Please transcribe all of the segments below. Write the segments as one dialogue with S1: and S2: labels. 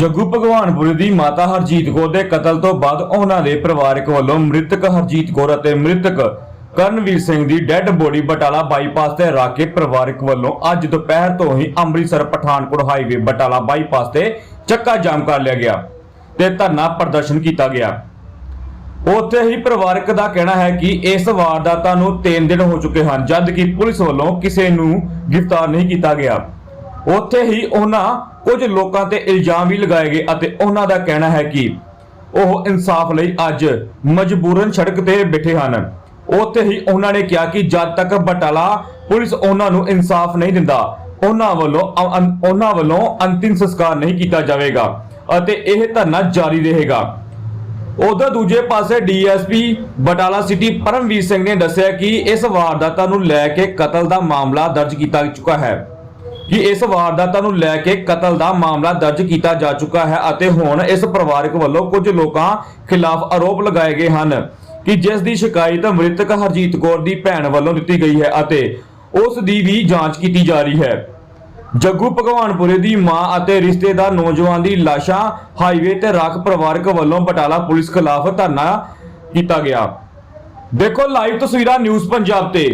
S1: ਜੱਗੂ ਭਗਵਾਨਪੁਰੀ ਦੀ ਮਾਤਾ ਹਰਜੀਤ ਕੌਰ ਦੇ ਕਤਲ ਤੋਂ ਬਾਅਦ ਉਹਨਾਂ ਦੇ ਪਰਿਵਾਰਕ ਵੱਲੋਂ ਮ੍ਰਿਤਕ ਹਰਜੀਤ ਕੌਰ ਅਤੇ ਮ੍ਰਿਤਕ ਕਰਨਵੀਰ ਸਿੰਘ ਦੀ ਡੈੱਡ ਬੋਡੀ ਬਟਾਲਾ ਬਾਈਪਾਸ ਤੇ ਰੱਖ ਕੇ ਪਰਿਵਾਰਕ ਵੱਲੋਂ ਅੱਜ ਦੁਪਹਿਰ ਤੋਂ ਹੀ ਅੰਮ੍ਰਿਤਸਰ ਪਠਾਨਕੋਟ ਹਾਈਵੇ ਬਟਾਲਾ ਬਾਈਪਾਸ ਤੇ ਚੱਕਾ ਜਾਮ ਕਰ ਲਿਆ ਗਿਆ ਤੇ ਧਰਨਾ ਪ੍ਰਦਰਸ਼ਨ ਕੀਤਾ ਗਿਆ। ਉੱਥੇ ਹੀ ਪਰਿਵਾਰਕ ਦਾ ਕਹਿਣਾ ਹੈ ਕਿ ਇਸ ਵਾਰਦਾਤਾਂ ਨੂੰ 3 ਦਿਨ ਹੋ ਚੁੱਕੇ ਹਨ ਜਦ ਕਿ ਪੁਲਿਸ ਵੱਲੋਂ ਕਿਸੇ ਨੂੰ ਗ੍ਰਿਫਤਾਰ ਨਹੀਂ ਕੀਤਾ ਗਿਆ। ਉੱਥੇ ਹੀ ਉਹਨਾਂ ਕੁਝ ਲੋਕਾਂ ਤੇ ਇਲਜ਼ਾਮ ਵੀ ਲਗਾਏ ਗਏ ਅਤੇ ਉਹਨਾਂ ਦਾ ਕਹਿਣਾ ਹੈ ਕਿ ਉਹ ਇਨਸਾਫ ਲਈ ਅੱਜ ਮਜਬੂਰਨ ਸੜਕ ਤੇ ਬੈਠੇ ਹਨ। ਉੱਥੇ ਹੀ ਉਹਨਾਂ ਨੇ ਕਿਹਾ ਕਿ ਜਦ ਤੱਕ ਬਟਾਲਾ ਪੁਲਿਸ ਉਹਨਾਂ ਨੂੰ ਇਨਸਾਫ ਨਹੀਂ ਦਿੰਦਾ, ਉਹਨਾਂ ਵੱਲੋਂ ਉਹਨਾਂ ਵੱਲੋਂ ਅੰਤਿਮ ਸੰਸਕਾਰ ਨਹੀਂ ਕੀਤਾ ਜਾਵੇਗਾ ਅਤੇ ਇਹ ਧਰਨਾ ਜਾਰੀ ਰਹੇਗਾ। ਉਧਰ ਦੂਜੇ ਪਾਸੇ ਡੀਐਸਪੀ ਬਟਾਲਾ ਸਿਟੀ ਪਰਮਵੀਰ ਸਿੰਘ ਨੇ ਦੱਸਿਆ ਕਿ ਇਸ ਵਾਰਦਾਤਾਂ ਨੂੰ ਲੈ ਕੇ ਕਤਲ ਦਾ ਮਾਮਲਾ ਦਰਜ ਕੀਤਾ ਚੁੱਕਾ ਹੈ। ਕਿ ਇਸ ਵਾਰਦਾਤਾਂ ਨੂੰ ਲੈ ਕੇ ਕਤਲ ਦਾ ਮਾਮਲਾ ਦਰਜ ਕੀਤਾ ਜਾ ਚੁੱਕਾ ਹੈ ਅਤੇ ਹੁਣ ਇਸ ਪਰਿਵਾਰਕ ਵੱਲੋਂ ਕੁਝ ਲੋਕਾਂ ਖਿਲਾਫ ਆਰੋਪ ਲਗਾਏ ਗਏ ਹਨ ਕਿ ਜਿਸ ਦੀ ਸ਼ਿਕਾਇਤ ਮ੍ਰਿਤਕ ਹਰਜੀਤ ਕੌਰ ਦੀ ਭੈਣ ਵੱਲੋਂ ਦਿੱਤੀ ਗਈ ਹੈ ਅਤੇ ਉਸ ਦੀ ਵੀ ਜਾਂਚ ਕੀਤੀ ਜਾ ਰਹੀ ਹੈ। ਜੱਗੂ ਭਗਵਾਨਪੁਰੇ ਦੀ ਮਾਂ ਅਤੇ ਰਿਸ਼ਤੇਦਾਰ ਨੌਜਵਾਨ ਦੀ ਲਾਸ਼ਾਂ ਹਾਈਵੇ ਤੇ ਰੱਖ ਪਰਿਵਾਰਕ ਵੱਲੋਂ ਬਟਾਲਾ ਪੁਲਿਸ ਖਿਲਾਫ ਧਰਨਾ ਕੀਤਾ ਗਿਆ। ਦੇਖੋ ਲਾਈਵ ਤਸਵੀਰਾਂ ਨਿਊਜ਼ ਪੰਜਾਬ ਤੇ।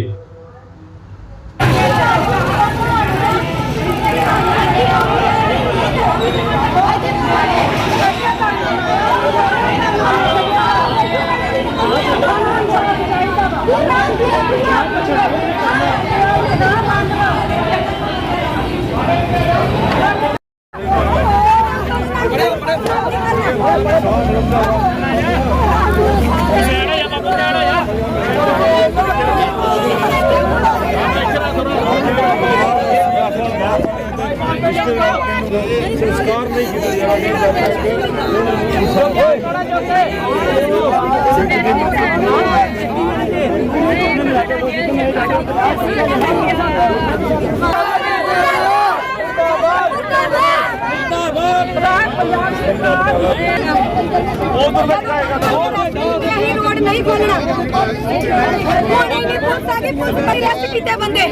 S2: ਨਹੀਂ ਰੋਡ ਨਹੀਂ ਖੋਲਣਾ ਕੋਈ ਨਹੀਂ ਪੁੱਛ ਸਕੇ ਪੁੱਛ ਬੜੀ ਰੈਸਟ ਕੀਤੇ ਬੰਦੇ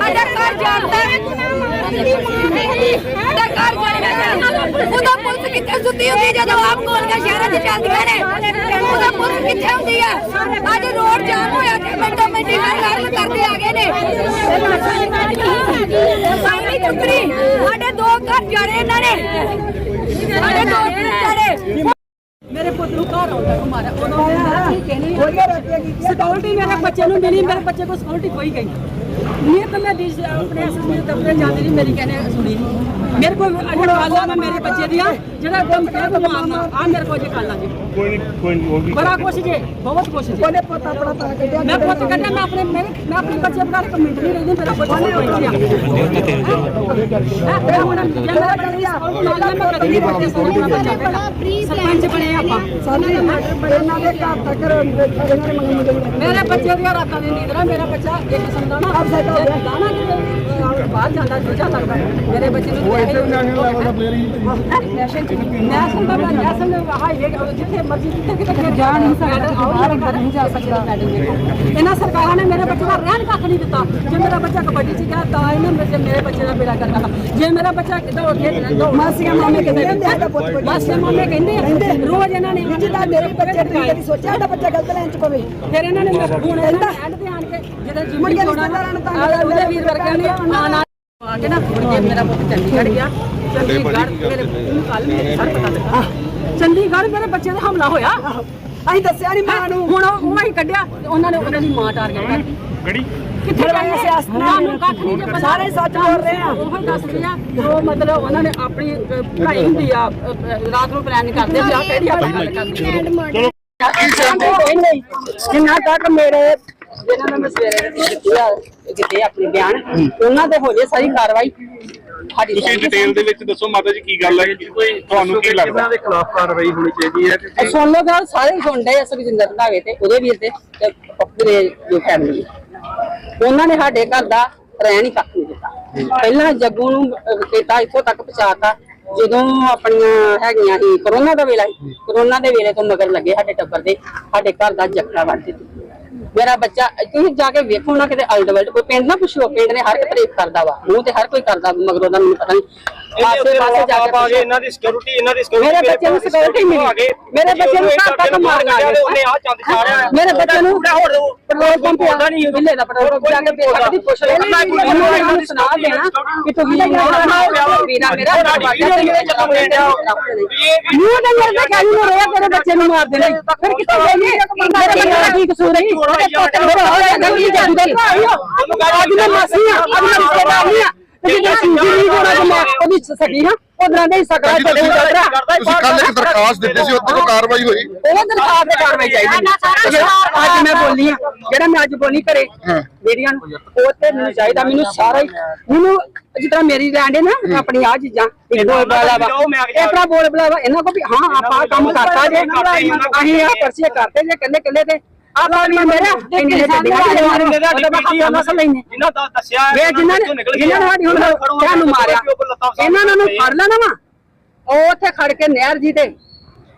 S2: ਅਜਾ ਘਰ ਜਾਂਦਾ ਹੈ ਉਹਦਾ ਘਰ ਜਾਣਾ ਉਹਦਾ ਪੁਲਿਸ ਕਿੱਥੇ ਸੁੱਤੀ ਹੁੰਦੀ ਜਦੋਂ ਆਪ ਗੋਲੀਆਂ ਸ਼ਹਿਰਾਂ 'ਚ ਚੱਲਦੀਆਂ ਨੇ? ਉਹਦਾ ਪੁਲਿਸ ਕਿੱਥੇ ਹੁੰਦੀ ਆ? ਅੱਜ ਰੋਡ ਜਾਮ ਹੋਇਆ ਤੇ ਮਿੰਟੋ ਮਿੰਟੀ ਨਾਲ ਕਰਦੇ ਆ ਗਏ ਨੇ ਸਾਈਨੀ ਚੁੱਕਰੀ ਸਾਡੇ ਦੋ ਘਰ ਜਾਣੇ ਇਹਨਾਂ ਨੇ। ਸਾਡੇ ਦੋ ਘਰ ਜਾਣੇ
S3: ਮੇਰੇ ਪੁੱਤ ਨੂੰ ਘਰ ਆਉਂਦਾ ਕੁਮਾਰਾ ਉਹਨਾਂ ਨੇ ਠੀਕ ਹੈ, ਨਹੀਂ ਸਿਕਿਉਰਿਟੀ ਮੇਰੇ ਬੱਚੇ ਨੂੰ ਮਿਲੀ, ਮੇਰੇ ਬੱਚੇ ਕੋਲ ਸਿਕਿਉਰਿਟੀ ਕੋਈ ਗਈ। ਨਹੀਂ ਤਾਂ ਮੈਂ ਡੀਸ ਆਪਣੇ ਐਸਐਸਪੀ ਦਫ਼ਤਰ ਜਾਂਦੀ ਨਹੀਂ ਮੇਰੀ ਕਹਿੰਦੇ ਸੁਣੀ ਨਹੀਂ। ਮੇਰੇ ਕੋਲ ਅਜੇ ਕਾਲਾ ਮੈਂ ਮੇਰੇ ਬੱਚੇ ਦੀਆਂ ਜਿਹੜਾ ਕੰਮ ਕਹਿ ਤਾਂ ਮਾਰਨਾ ਆ ਮੇਰੇ ਕੋਲ ਜੇ ਕਾਲਾ ਜੀ
S4: ਕੋਈ ਨਹੀਂ ਕੋਈ ਨਹੀਂ ਉਹ ਵੀ
S3: ਬੜਾ ਕੁਛ ਜੇ ਬਹੁਤ ਜੇ। ਉਹਨੇ ਪੁੱਤ ਆਪਣਾ ਤਾਂ ਕੱਢਿਆ ਮੈਂ ਪੁੱਤ ਕੱਢਿਆ ਮੈਂ ਆਪਣੇ ਮੇਰੇ ਮੈਂ ਆਪਣੇ ਬੱਚੇ ਬਗਾਰ ਕਮੈਂਟ ਨਹੀਂ ਰਹਿੰਦੀ ਮੇਰਾ ਕੁਛ ਨਹੀਂ ਕੋਈ ਨਹੀਂ ਹੁਣ ਜੇ ਮੇਰਾ ਕਰੀ ਨਾਲ ਮੈਂ ਕਦੀ ਨਹੀਂ ਬੱਚੇ ਸੋਣੀ ਮੈਂ ਬੱਚਾ ਸਰਪੰਚ ਬਣੇ ਆਪਾਂ। ਸਾਰੇ ਇਹਨਾਂ ਦੇ ਘਰ ਤੱਕ ਨੇ ਮੇਰੇ ਬੱਚੇ ਦੀਆਂ ਰਾਤਾਂ ਦੀ ਨੀਂਦ ਨਾ ਮੇਰਾ ਬੱਚਾ ਇੱਕ ਕਿਸਮ ਗਿਆ ਨਾ ਕਿ ਬਾਹਰ ਜਾਂਦਾ ਦੂਜਾ ਲੱਗਦਾ। ਮੇਰੇ ਬੱਚੇ ਨੂੰ ਉਹ ਇੱਥੇ ਨੈਸ਼ਨਲ ਲੈਵਲ ਦਾ ਪਲੇਅਰ ਹੀ ਨੈਸ਼ਨਲ ਦਾ ਨੈਸ਼ਨਲ ਹਾਈਵੇ ਜਿੱਥੇ ਮਰਜ਼ੀ ਜਿੱਥੇ ਕਿਤੇ ਜਾ ਨਹੀਂ ਸਕਦਾ ਬਾਹਰ ਅੰਦਰ ਨਹੀਂ ਜਾ ਸਕਦਾ। ਇਹਨਾਂ ਸਰਕਾਰਾਂ ਨੇ ਮੇਰੇ ਬੱਚੇ ਦਾ ਰਹਿਣ ਕੱਖ ਨਹੀਂ ਦਿੱਤਾ। ਜੇ ਮੇਰਾ ਬੱਚਾ ਕਬੱਡੀ ਚ ਗਿਆ ਤਾਂ ਇਹਨੇ ਮੇਰੇ ਮੇਰੇ ਬੱਚੇ ਦਾ ਬੇੜਾ ਕਰ ਦਿੱਤਾ। ਜੇ ਮੇਰਾ ਬੱਚਾ ਕਿਤੇ ਉੱਥੇ ਮਾਸੀਆਂ ਮਾਮੇ ਕਹਿੰਦੇ ਮਾਸੀਆਂ ਮਾਮੇ ਕਹਿੰਦੇ ਰੋਜ਼ ਇਹਨਾਂ ਨੇ ਜਿੱਦਾਂ ਮੇਰੇ ਬੱਚੇ ਨੇ ਕਦੀ ਸੋਚਿਆ ਸਾਡਾ ਬੱਚਾ ਗਲਤ ਲਾਈਨ ਚ ਪਵੇ। ਫਿਰ ਇਹਨਾਂ ਨੇ ਹੁਣ ਇਹਨਾਂ ਐਂਡ ਤੇ ਆਣ ਕੇ ਜਦੋਂ ਜਿੰਮੀ ਚੋਣਾ ਉਹਦੇ ਵੀਰ ਵਰਗਿਆਂ ਨੇ ਨਾ ਨਾ ਆ ਕੇ ਨਾ ਜੇ ਮੇਰਾ ਪੁੱਤ ਚੰਡੀਗੜ੍ਹ ਗਿਆ। ਚੰਡੀਗੜ੍ਹ ਮੇਰੇ ਨੂੰ ਕੱਲ ਮੇਰੇ ਸਰ ਪਤਾ ਲੱਗਾ। ਚੰਡੀਗੜ੍ਹ ਮੇਰੇ ਬੱਚੇ ਤੇ ਹਮਲਾ ਹੋਇਆ। ਅਸੀਂ ਦੱਸਿਆ ਨਹੀਂ ਮਾਂ ਨੂੰ। ਹੁਣ ਉਹ ਅਸੀਂ ਕੱਢਿਆ। ਤੇ ਉਹਨਾਂ ਨੇ ਉਹਨਾਂ ਦੀ ਮਾਂ ਟਾਰਗੇਟ ਕਰਤੀ
S4: ਗੜੀ
S3: ਕਿੱਥੇ ਗਏ ਸਿਆਸਤ ਨੂੰ ਕੱਖ ਨਹੀਂ ਜੇ ਸਾਰੇ ਸੱਚ ਬੋਲ ਰਹੇ ਆ। ਉਹ ਦੱਸਦੇ ਆ। ਜੋ ਮਤਲਬ ਉਹਨਾਂ ਨੇ ਆਪਣੀ ਪੜ੍ਹਾਈ ਹੁੰਦੀ ਆ। ਰਾਤ ਨੂੰ ਪਲਾਨ ਕਰਦੇ ਆ ਕਿਹੜੀ ਗੱਲ ਕਰਦੇ ਕਿੰਨਾ ਤੱਕ ਮੇਰੇ ਜਿਹਨਾਂ ਨੇ ਮੈਂ ਸਵੇਰੇ ਦਿੱਤੀ ਆ ਦਿੱਤੇ ਆਪਣੇ ਬਿਆਨ ਉਹਨਾਂ ਤੇ ਹੋ ਜੇ ਸਾਰੀ ਕਾਰਵਾਈ ਸਾਡੀ
S4: ਤੁਸੀਂ ਡਿਟੇਲ ਦੇ ਵਿੱਚ ਦੱਸੋ ਮਾਤਾ ਜੀ ਕੀ ਗੱਲ ਹੈ? ਕਿ ਕੋਈ ਤੁਹਾਨੂੰ ਕੀ ਲੱਗਦਾ?
S5: ਦੇ ਖਿਲਾਫ ਕਾਰਵਾਈ ਹੋਣੀ ਚਾਹੀਦੀ ਹੈ?
S3: ਇਹ ਸੁਣ ਲਓ ਗੱਲ ਸਾਰੇ ਹੀ ਸੁਣਦੇ ਆ ਸੁਖਜਿੰਦਰ ਰੰਧਾਵੇ ਤੇ ਉਹਦੇ ਵੀਰ ਤੇ ਤੇ ਪੂਰੇ ਜੋ ਫੈਮਿਲੀ ਉਹਨਾਂ ਨੇ ਸਾਡੇ ਘਰ ਦਾ ਰਹਿਣ ਹੀ ਕੱਖ ਨਹੀਂ ਦਿੱਤਾ। ਪਹਿਲਾਂ ਜੱਗੂ ਨੂੰ ਕੀਤਾ ਇੱਥੋਂ ਤੱਕ ਪਹੁੰਚਾਤਾ ਜਦੋਂ ਆਪਣੀਆਂ ਹੈਗੀਆਂ ਸੀ ਕਰੋਨਾ ਦਾ ਵੇਲਾ ਸੀ। ਕਰੋਨਾ ਦੇ ਵੇਲੇ ਤੋਂ ਮਗਰ ਲੱਗੇ ਸਾਡੇ ਟੱਬਰ ਦੇ ਸਾਡੇ ਘਰ ਦਾ ਜੱਕਾ ਵੱਢ ਦਿੱਤੀ। ਮੇਰਾ ਬੱਚਾ, ਤੁਸੀਂ ਜਾ ਕੇ ਵੇਖੋ ਨਾ ਕਿਤੇ ਅਲਟ ਵਲਟ ਕੋਈ ਪਿੰਡ ਨਾ ਪੁੱਛੋ, ਪਿੰਡ ਨੇ ਹਰ ਇੱਕ ਤਾਰੀਫ ਕਰਦਾ ਵਾ, ਮੂੰਹ ਤੇ ਹਰ ਕੋਈ ਕਰਦਾ, ਮਗਰੋਂ ਦਾ ਮੈਨੂੰ ਪਤਾ ਨਹੀਂ ਆਸੇ ਪਾਸੇ ਜਾ ਕੇ
S5: ਗਏ ਇਹਨਾਂ ਦੀ ਸਿਕਿਉਰਿਟੀ ਇਹਨਾਂ ਦੀ security,
S3: ਮੇਰੇ ਬੱਚੇ ਨੂੰ ਸਿਕਿਉਰਿਟੀ ਮਿਲੀ। ਮੇਰੇ ਬੱਚੇ ਨੂੰ ਘਰ ਤੱਕ ਮਾਰਨ ਆ ਗਏ।
S5: ਉਹਨੇ ਆ ਚੰਦ ਚਾੜਿਆ
S3: ਮੇਰੇ ਬੱਚੇ ਨੂੰ ਪੈਟਰੋਲ ਪੰਪ ਆ ਨਹੀਂ ਜ਼ਿਲ੍ਹੇ ਦਾ ਪੈਟਰੋਲ ਪੰਪ ਜਾ ਕੇ ਬੇਟਾ ਦੀ ਪੁੱਛ ਲੈ ਮੈਂ ਇਹਨਾਂ ਨੂੰ ਸੁਣਾ ਦੇਣਾ ਕਿ ਤੂੰ ਵੀਰਾ ਮੇਰਾ ਤੇ ਨੂੰ ਤਾਂ ਮੇਰੇ ਦਾ ਕਹਿੰਦੀ ਰੋਇਆ ਤੇਰੇ ਬੱਚੇ ਨੂੰ ਮਾਰ ਦੇਣਾ ਫਿਰ ਕਿੱਥੇ ਗਈ ਮੇਰੇ ਬੱਚੇ ਦਾ ਕੀ ਕਸੂਰ ਹੈ? ਮੇਰਾ ਹੋ ਜਾਂਦਾ ਕੀ ਜਾਂਦਾ ਅੱਜ ਮੈਂ ਮਾਸੀ ਆ। ਅੱਜ ਮੈਂ ਰਿਸ਼ਤੇਦਾਰ ਨਹੀਂ ਆ ਤੇ ਜੇ ਸਿੰਜੀ ਨਹੀਂ ਜੋੜਾ ਤੇ ਮੈਂ ਉਹਦੀ ਸਕੀ ਨਾ ਉਧਰਾਂ ਦੇ ਸਕੜਾ
S6: ਜੀ
S3: ਤੇ
S6: ਤੁਸੀਂ ਤੁਸੀਂ ਕੱਲ ਇੱਕ ਦਰਖਾਸਤ ਦਿੱਤੀ ਸੀ ਉੱਤੇ ਕੋਈ ਕਾਰਵਾਈ ਹੋਈ?
S3: ਉਹ ਦਰਖਾਸਤ ਤੇ ਕਾਰਵਾਈ ਚਾਹੀਦੀ ਜਿਹੜਾ ਅੱਜ ਮੈਂ ਬੋਲੀ ਆ ਜਿਹੜਾ ਮੈਂ ਅੱਜ ਬੋਲੀ ਕਰੇ ਮੇਰੀਆਂ ਨੂੰ ਉਹ ਤੇ ਮੈਨੂੰ ਚਾਹੀਦਾ ਮੈਨੂੰ ਸਾਰਾ ਹੀ ਮੈਨੂੰ ਜਿਸ ਤਰ੍ਹਾਂ ਮੇਰੀ ਲੈਂਡ ਹੈ ਨਾ ਆਪਣੀ ਆ ਚੀਜ਼ਾਂ ਇਹ ਬੋਲ ਬਲਾ ਵਾ ਇਹ ਤਰ੍ਹਾਂ ਬੋਲ ਬਲਾ ਵਾ ਇਹਨਾਂ ਕੋ ਵੀ ਹਾਂ ਆਪਾਂ ਆਹ ਕੰਮ ਕਰਤਾ ਜੇ ਅਸੀਂ ਆ ਪਰਚੇ ਕਰਤੇ ਜੇ ਕੱਲੇ ਕੱਲੇ ਤੇ ਆਪਾਂ ਵੀ ਮੇਰਾ ਇੰਨੇ ਚੱਡੀਆਂ ਤੇ ਮਾਰੇ ਉਹਦਾ ਮੈਂ ਹੱਥ ਮਸਲ ਲੈਨੇ
S5: ਜਿਨ੍ਹਾਂ ਦਾ ਦੱਸਿਆ
S3: ਵੇ ਜਿਨ੍ਹਾਂ ਨੇ ਜਿਨ੍ਹਾਂ ਨੇ ਸਾਡੀ ਹੁਣ ਤੁਹਾਨੂੰ ਮਾਰਿਆ ਇਹਨਾਂ ਨੂੰ ਫੜ ਲੈਣਾ ਵਾ। ਉਹ ਉੱਥੇ ਖੜ ਕੇ ਨਹਿਰ ਜੀ ਤੇ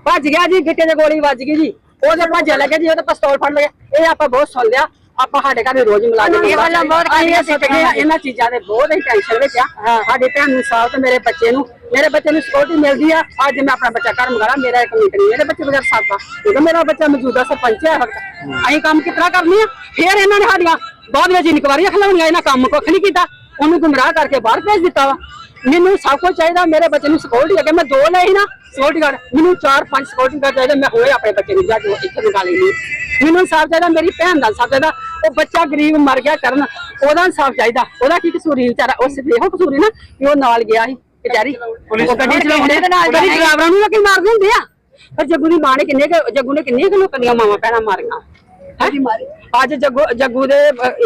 S3: ਭੱਜ ਗਿਆ ਜੀ ਗਿੱਟੇ ਤੇ ਗੋਲੀ ਵੱਜ ਗਈ ਜੀ। ਉਹਦੇ ਭੱਜ ਲੱਗੇ ਜੀ ਉਹਦੇ ਪਿਸਤੌਲ ਫੜ ਲਿਆ ਇਹ ਆਪਾਂ ਬਹੁਤ ਸੁਣ ਲਿਆ। ਆਪਾਂ ਸਾਡੇ ਘਰ ਰੋਜ਼ ਮੁਲਾਜ਼ਮ ਇਹ ਗੱਲਾਂ ਬਹੁਤ ਕਰੀਆਂ ਸਿੱਖਦੇ ਆ ਇਹਨਾਂ ਚੀਜ਼ਾਂ ਦੇ ਬਹੁਤ ਹੀ ਟੈਨਸ਼ਨ ਵਿੱਚ ਆ। ਸਾਡੇ ਭੈਣ ਨੂੰ ਸਾਹ ਤੇ ਮੇਰੇ ਬੱਚੇ ਨੂੰ। ਮੇਰੇ ਬੱਚੇ ਨੂੰ ਸਿਕਿਉਰਿਟੀ ਮਿਲਦੀ ਆ। ਅੱਜ ਮੈਂ ਆਪਣਾ ਬੱਚਾ ਘਰ ਮੰਗਾਲਾ ਮੇਰਾ ਇੱਕ ਮਿੰਟ ਨਹੀਂ ਮੇਰੇ ਬੱਚੇ ਬਗੈਰ ਸਾਥਾ ਕਿਉਂਕਿ ਮੇਰਾ ਬੱਚਾ ਮੌਜੂਦਾ ਸਰਪੰਚ ਹੈ ਵਕਤ। ਅਸੀਂ ਕੰਮ ਕਿਤਨਾ ਕਰਨੀ ਆ? ਫੇਰ ਇਹਨਾਂ ਨੇ ਸਾਡੀਆਂ ਬਾਅਦ ਵਿੱਚ ਇਨਕੁਆਰੀਆਂ ਖਲਾਉਣੀਆਂ ਇਹਨਾਂ ਕੰਮ ਕੁੱਖ ਨਹੀਂ ਕੀਤਾ। ਉਹਨੂੰ ਗੁੰਮਰਾਹ ਕਰਕੇ ਬਾਹਰ ਭੇਜ ਦਿੱਤਾ ਵਾ। ਮੈਨੂੰ ਸਭ ਕੁਝ ਚਾਹੀਦਾ ਮੇਰੇ ਬੱਚੇ ਨੂੰ ਸਿਕਿਉਰਿਟੀ ਲੱਗੇ ਮੈਂ ਦੋ ਲਈ ਨਾ ਸਿਕਿਉਰਿਟੀ ਗਾਰਡ ਮੈਨੂੰ ਚਾਰ ਪੰਜ ਸਿਕਿਉਰਿਟੀ ਗਾਰਡ ਚਾਹੀਦੇ ਮੈਂ ਹੋਏ ਆਪਣੇ ਬੱਚੇ ਨੂੰ ਜਾ ਕੇ ਇੱਥੇ ਲਗਾ ਲਈ ਮੈਨੂੰ ਇਨਸਾਫ ਚਾਹੀਦਾ ਮੇਰੀ ਭੈਣ ਦਾ ਇਨਸਾਫ ਚਾਹੀਦਾ। ਉਹ ਬੱਚਾ ਗਰੀਬ ਮਰ ਗਿਆ ਕਰਨ ਉਹਦਾ ਇਨਸਾਫ ਚਾਹੀਦਾ। ਉਹਦਾ ਕੀ ਕਸੂਰੀ ਵਿਚਾਰਾ ਸਿਰਫ ਇਹੋ ਕਸੂਰੀ ਨਾ ਕਿ ਉਹ ਨਾਲ ਗਿਆ ਸੀ ਕਚਹਿਰੀ। ਉਹ ਗੱਡੀ ਚਲਾਉਂਦੇ ਤੇ ਨਾਲ ਗੱਡੀ ਡਰਾਈਵਰਾਂ ਨੂੰ ਲੋਕੀ ਮਾਰਦੇ ਹੁੰਦੇ ਆ। ਪਰ ਜੱਗੂ ਦੀ ਮਾਂ ਨੇ ਕਿੰਨੇ ਕੁ- ਜੱਗੂ ਨੇ ਕਿੰਨੀਆਂ ਕੁ ਲੋਕਾਂ ਦੀਆਂ ਮਾਵਾਂ ਭੈਣਾਂ ਮਾਰੀਆਂ? ਅੱਜ ਜੱਗੂ ਜੱਗੂ ਦੇ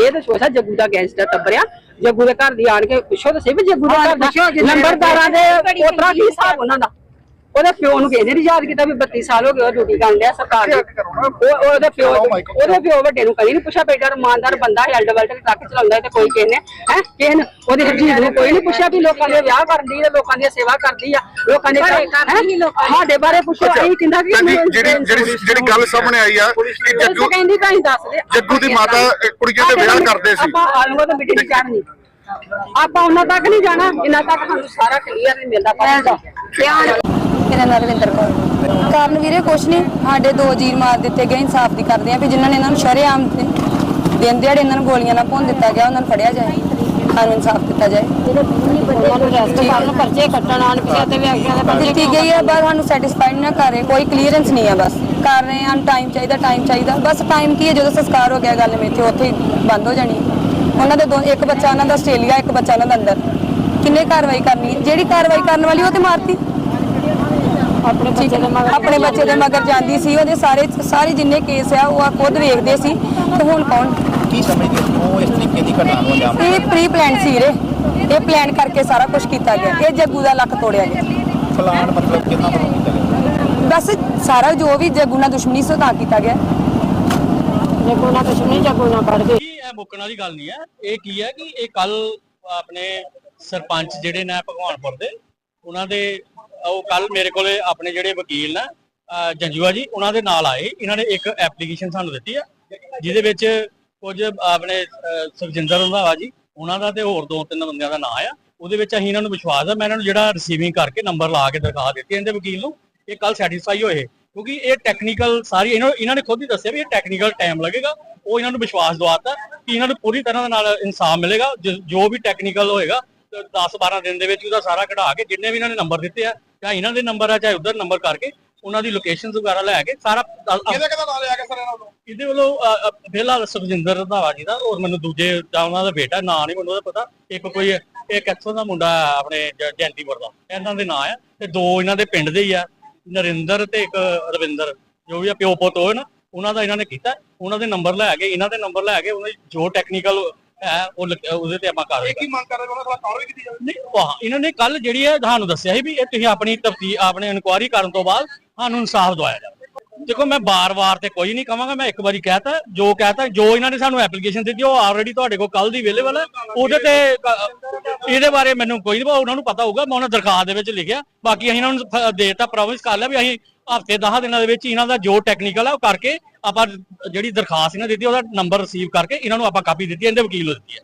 S3: ਇਹ ਤਾਂ ਸੋਚਾ ਜੱਗੂ ਦਾ ਗੈਂਗਸਟਰ ਟੱਬਰਿਆ। ਜੱਗੂ ਦੇ ਘਰ ਦੀ ਆਣ ਕੇ ਪੁੱਛੋ ਤਾਂ ਸਹੀ ਵੀ ਜੱਗੂ ਦੇ ਘਰ ਦਾ ਨੰਬਰਦਾਰਾਂ ਦੇ ਉਤਰਾ ਕੀ ਹਿਸਾਬ ਉਹਨਾਂ ਦਾ? ਉਹਦੇ ਪਿਓ ਨੂੰ ਕਿਸੇ ਨੇ ਯਾਦ ਕੀਤਾ ਵੀ 32 ਸਾਲ ਹੋ ਗਏ ਉਹ ਡਿਊਟੀ ਕਰਨ ਡਿਆ ਸਰਕਾਰ ਦੀ। ਉਹ ਉਹਦੇ ਪਿਓ ਉਹਦੇ ਪਿਓ ਵੱਡੇ ਨੂੰ ਕਦੀ ਨਹੀਂ ਪੁੱਛਿਆ ਬੇਟਾ ਇਮਾਨਦਾਰ ਬੰਦਾ ਹੈ ਅਲਡਵਲਟ ਟਰੱਕ ਚਲਾਉਂਦਾ ਹੈ ਤੇ ਕੋਈ ਕਿਸੇ ਨੇ ਹੈ? ਕਿਸੇ ਨੇ ਉਹਦੀ ਹਰਜੀਤ ਨੂੰ ਕੋਈ ਨਹੀਂ ਪੁੱਛਿਆ ਵੀ ਲੋਕਾਂ ਦੇ ਵਿਆਹ ਕਰਦੀ ਹੈ ਲੋਕਾਂ ਦੀ ਸੇਵਾ ਕਰਦੀ ਆ ਲੋਕਾਂ ਦੇ ਹੈਂ? ਸਾਡੇ ਬਾਰੇ ਪੁੱਛੋ ਅਸੀਂ ਕਿੰਦਾ ਕਿ
S6: ਜਿਹੜੀ ਜਿਹੜੀ ਜਿਹੜੀ ਗੱਲ ਸਾਹਮਣੇ ਆਈ ਆ ਕਿ ਜੱਗੂ
S3: ਕਹਿੰਦੀ ਤਾਂ ਅਸੀਂ ਦੱਸ ਦੇ।
S6: ਜੱਗੂ ਦੀ ਮਾਤਾ ਕੁੜੀਆਂ ਦੇ ਵਿਆਹ ਕਰਦੇ ਸੀ।
S3: ਆਪਾਂ ਆਲੂਆਂ ਤੇ ਮਿੱਟੀ ਚੜਨੀ ਆਪਾਂ ਉਹਨਾਂ ਤੱਕ ਨਹੀਂ ਜਾਣਾ ਜਿੰਨਾ ਤੱਕ ਸਾਨੂੰ ਸਾਰਾ ਕਲੀਅਰ ਨਹੀਂ ਮਿਲਦਾ ਧਿਆਨ
S7: ਮੇਰਾ ਨਾਮ ਰਵਿੰਦਰ ਕੌਰ ਕਾਰਨ ਵੀਰੇ ਕੁਛ ਨਹੀਂ, ਸਾਡੇ ਦੋ ਜੀਰ ਮਾਰ ਦਿੱਤੇ ਗਏ, ਇਨਸਾਫ ਦੀ ਕਰਦੇ ਆ ਵੀ ਜਿਨ੍ਹਾਂ ਨੇ ਇਹਨਾਂ ਨੂੰ ਸ਼ਰੇਆਮ ਤੇ ਦਿਨ ਦਿਹਾੜੇ ਇਹਨਾਂ ਨੂੰ ਗੋਲੀਆਂ ਨਾਲ ਭੁੰਨ ਦਿੱਤਾ ਗਿਆ, ਉਹਨਾਂ ਨੂੰ ਫੜਿਆ ਜਾਏ, ਸਾਨੂੰ ਇਨਸਾਫ ਦਿੱਤਾ ਜਾਏ। ਦਿੱਤੀ ਗਈ ਹੈ ਬਸ ਸਾਨੂੰ ਸੈਟੀਸਫਾਈਡ ਨਾ ਕਰ ਰਹੇ, ਕੋਈ ਕਲੀਅਰੈਂਸ ਨਹੀਂ ਹੈ ਬਸ। ਕਰ ਰਹੇ ਹਾਂ ਟਾਈਮ ਚਾਹੀਦਾ ਟਾਈਮ ਚਾਹੀਦਾ। ਬਸ ਟਾਈਮ ਕੀ ਹੈ, ਜਦੋਂ ਸੰਸਕਾਰ ਹੋ ਗਿਆ ਗੱਲ ਮੇਥੇ ਉੱਥੇ ਬੰਦ ਹੋ ਜਾਣੀ ਉਹਨਾਂ ਦੇ ਦੋ, ਇੱਕ ਬੱਚਾ ਉਹਨਾਂ ਦਾ ਆਸਟ੍ਰੇਲੀਆ, ਇੱਕ ਬੱਚਾ ਉਹਨਾਂ ਦਾ ਅੰਦਰ। ਕਿੰਨੇ ਕਾਰਵਾਈ ਕਰਨੀ ਹੈ? ਜਿਹੜੀ ਕਾਰਵਾਈ ਕਰਨ ਵਾਲੀ ਉਹ ਤੇ ਮਾਰਤੀ। ਆਪਣੇ ਬੱਚੇ ਦੇ ਮਗਰ ਆਪਣੇ ਬੱਚੇ ਦੇ ਮਗਰ ਜਾਂਦੀ ਸੀ ਉਹਦੇ ਸਾਰੇ ਸਾਰੇ ਜਿੰਨੇ ਕੇਸ ਆ ਉਹ ਆ ਖੁਦ ਵੇਖਦੇ ਸੀ। ਤੇ ਹੁਣ ਕੌਣ?
S8: ਕੀ ਸਮਝਦੇ ਹੋ? ਉਹ ਇਸ ਤਰੀਕੇ ਦੀ ਘਟਨਾ ਨੂੰ ਅੰਜਾਮ
S7: ਇਹ ਪ੍ਰੀ ਪਲਾਨ ਸੀ ਰੇ ਇਹ ਪਲਾਨ ਕਰਕੇ ਸਾਰਾ ਕੁਝ ਕੀਤਾ ਗਿਆ। ਇਹ ਜੱਗੂ ਦਾ ਲੱਕ ਤੋੜਿਆ ਗਿਆ।
S8: ਫਲਾਣ ਮਤਲਬ ਕਿੰਨਾ ਕੀਤਾ ਗਿਆ?
S7: ਬਸ ਸਾਰਾ ਜੋ ਵੀ ਜੱਗੂ ਨਾਲ ਦੁਸ਼ਮਣੀ ਸੀ ਉਹ ਤਾਂ ਕੀਤਾ ਗਿਆ।
S3: ਜਗੋ ਨਾ ਦੁਸ਼ਮਣੀ ਜਗੋ ਨਾ ਪੜ
S9: ਕੀ ਇਹ ਮੁੱਕਣ ਵਾਲੀ ਗੱਲ ਨਹੀਂ ਹੈ। ਇਹ ਕੀ ਹੈ ਕਿ ਇਹ ਕੱਲ ਆਪਣੇ ਸਰਪੰਚ ਜਿਹੜੇ ਨੇ ਭਗਵਾਨਪੁਰ ਦੇ ਉਹਨਾਂ ਦੇ ਉਹ ਕੱਲ ਮੇਰੇ ਕੋਲੇ ਆਪਣੇ ਜਿਹੜੇ ਵਕੀਲ ਨੇ ਜੰਜੂਆ ਜੀ, ਉਹਨਾਂ ਦੇ ਨਾਲ ਆਏ। ਇਹਨਾਂ ਨੇ ਇੱਕ ਐਪਲੀਕੇਸ਼ਨ ਸਾਨੂੰ ਦਿੱਤੀ ਆ, ਜਿਹਦੇ ਵਿੱਚ ਕੁਝ ਆਪਣੇ ਸੁਖਜਿੰਦਰ ਰੰਧਾਵਾ ਜੀ, ਉਹਨਾਂ ਦਾ ਤੇ ਹੋਰ ਦੋ ਤਿੰਨ ਬੰਦਿਆਂ ਦਾ ਨਾਂ ਆ। ਉਹਦੇ ਵਿੱਚ ਅਸੀਂ ਇਹਨਾਂ ਨੂੰ ਵਿਸ਼ਵਾਸ ਆ, ਮੈਂ ਇਹਨਾਂ ਨੂੰ ਜਿਹੜਾ ਰਿਸੀਵਿੰਗ ਕਰਕੇ ਨੰਬਰ ਲਾ ਕੇ ਦਰਖਾਸਤ ਦਿੱਤੀ ਇਹਦੇ ਵਕੀਲ ਨੂੰ, ਇਹ ਕੱਲ ਸੈਟੀਸਫਾਈ ਹੋਏ। ਕਿਉਂਕਿ ਇਹ ਟੈਕਨੀਕਲ ਸਾਰੀ ਇਹਨਾਂ ਇਹਨਾਂ ਨੇ ਖੁਦ ਹੀ ਦੱਸਿਆ ਵੀ ਇਹ ਟੈਕਨੀਕਲ ਟਾਈਮ ਲੱਗੇਗਾ। ਉਹ ਇਹਨਾਂ ਨੂੰ ਵਿਸ਼ਵਾਸ ਦਵਾਤਾ ਕਿ ਇਹਨਾਂ ਨੂੰ ਪੂਰੀ ਤਰ੍ਹਾਂ ਦੇ ਨਾਲ ਇਨਸਾਫ ਮਿਲੇਗਾ। ਜੋ ਵੀ ਟੈਕਨੀਕਲ ਹੋਏਗਾ 10 12 ਦਿਨ ਦੇ ਵਿੱਚ ਉਹਦਾ ਸਾਰਾ ਕਢਾ ਕੇ ਜਿੰਨੇ ਵੀ ਇਹਨਾਂ ਨੇ ਨੰਬਰ ਦਿੱਤੇ ਆ ਚਾਹੇ ਇਹਨਾਂ ਦੇ ਨੰਬਰ ਆ ਚਾਹੇ ਉਧਰ ਨੰਬਰ ਕਰਕੇ ਉਹਨਾਂ ਦੀ ਲੋਕੇਸ਼ਨਸ ਵਗੈਰਾ ਲੈ ਕੇ ਸਾਰਾ
S6: ਕਿਹਦੇ ਕਿਹਦਾ ਨਾਂ ਲਿਆ ਕੇ ਸਰ ਇਹਨਾਂ ਨੂੰ
S9: ਇਹਦੇ ਵੱਲੋਂ ਫਿਲਹਾਲ ਸੁਖਜਿੰਦਰ ਰੰਧਾਵਾ ਜੀ ਦਾ ਔਰ ਮੈਨੂੰ ਦੂਜੇ ਦਾ ਉਹਨਾਂ ਦਾ ਬੇਟਾ ਨਾਂ ਨਹੀਂ ਮੈਨੂੰ ਉਹਦਾ ਪਤਾ। ਇੱਕ ਕੋਈ ਇੱਕ ਇੱਥੋਂ ਦਾ ਮੁੰਡਾ ਆਪਣੇ ਜੈਂਤੀਪੁਰ ਦਾ। ਇਹਨਾਂ ਦੇ ਨਾਂ ਆ ਤੇ ਦੋ ਇਹਨਾਂ ਦੇ ਪਿੰਡ ਦੇ ਹੀ ਆ। ਨਰਿੰਦਰ ਤੇ ਇੱਕ ਰਵਿੰਦਰ ਜੋ ਵੀ ਆ ਪਿਓ ਪੁੱਤ ਹੋਏ ਨਾ ਉਹਨਾਂ ਦਾ ਇਹਨਾਂ ਨੇ ਕੀਤਾ। ਉਹਨਾਂ ਦੇ ਨੰਬਰ ਲੈ ਕੇ ਇਹਨਾਂ ਦੇ ਨੰਬਰ ਲੈ ਕੇ ਉਹਨਾਂ ਦੀ ਜੋ ਟੈਕਨੀਕਲ ਹੈ ਉਹ ਉਹਦੇ ਤੇ ਆਪਾਂ ਕਰ
S6: ਕੀ ਮੰਗ ਕਰਦੇ ਉਹਨਾਂ ਕੋਲ ਕਾਰਵਾਈ ਕੀਤੀ ਜਾਵੇ?
S9: ਨਹੀਂ ਵਾਹ ਇਹਨਾਂ ਨੇ ਕੱਲ ਜਿਹੜੀ ਹੈ ਤੁਹਾਨੂੰ ਦੱਸਿਆ ਸੀ ਵੀ ਇਹ ਤੁਸੀਂ ਆਪਣੀ ਤਫਤੀ ਆਪਣੇ ਇਨਕੁਆਇਰੀ ਕਰਨ ਤੋਂ ਬਾਅਦ ਸਾਨੂੰ ਇਨਸਾਫ ਦਵਾਇਆ ਜਾਵੇ। ਦੇਖੋ ਮੈਂ ਬਾਰ-ਬਾਰ ਤੇ ਕੋਈ ਨਹੀਂ ਕਵਾਂਗਾ ਮੈਂ ਇੱਕ ਵਾਰੀ ਕਹਿਤਾ ਜੋ ਕਹਿਤਾ ਜੋ ਇਹਨਾਂ ਨੇ ਸਾਨੂੰ ਐਪਲੀਕੇਸ਼ਨ ਦਿੱਤੀ ਉਹ ਆਲਰੇਡੀ ਤੁਹਾਡੇ ਕੋਲ ਕੱਲ ਦੀ ਅਵੇਲੇਬਲ ਹੈ। ਉਹਦੇ ਤੇ ਕ- ਇਹਦੇ ਬਾਰੇ ਮੈਨੂੰ ਕੋਈ ਨਹੀਂ ਉਹਨਾਂ ਨੂੰ ਪਤਾ ਹੋਊਗਾ ਮੈਂ ਉਹਨਾਂ ਦਰਖਾਸਤ ਦੇ ਵਿੱਚ ਲਿਖਿਆ। ਬਾਕੀ ਅਸੀਂ ਇਹਨਾਂ ਨੂੰ ਦੇਤਾ ਪ੍ਰੋਮਿਸ ਕਰ ਲਿਆ ਵੀ ਅਸੀਂ ਹਫ਼ਤੇ 10 ਦਿਨਾਂ ਦੇ ਵਿੱਚ ਇਹਨਾਂ ਦਾ ਜੋ ਟੈਕਨੀਕਲ ਹੈ ਉਹ ਕਰਕੇ ਆਪਾਂ ਜਿਹੜੀ ਦਰਖਾਸਤ ਇਹਨਾਂ ਦਿੱਤੀ ਉਹਦਾ ਨੰਬਰ ਰਿਸੀਵ ਕਰਕੇ ਇਹਨਾਂ ਨੂੰ ਆਪਾਂ ਕਾਪੀ ਦਿੱਤੀ ਹੈ, ਇਹਦੇ ਵਕੀਲ ਨੂੰ ਦਿੱਤੀ ਹੈ।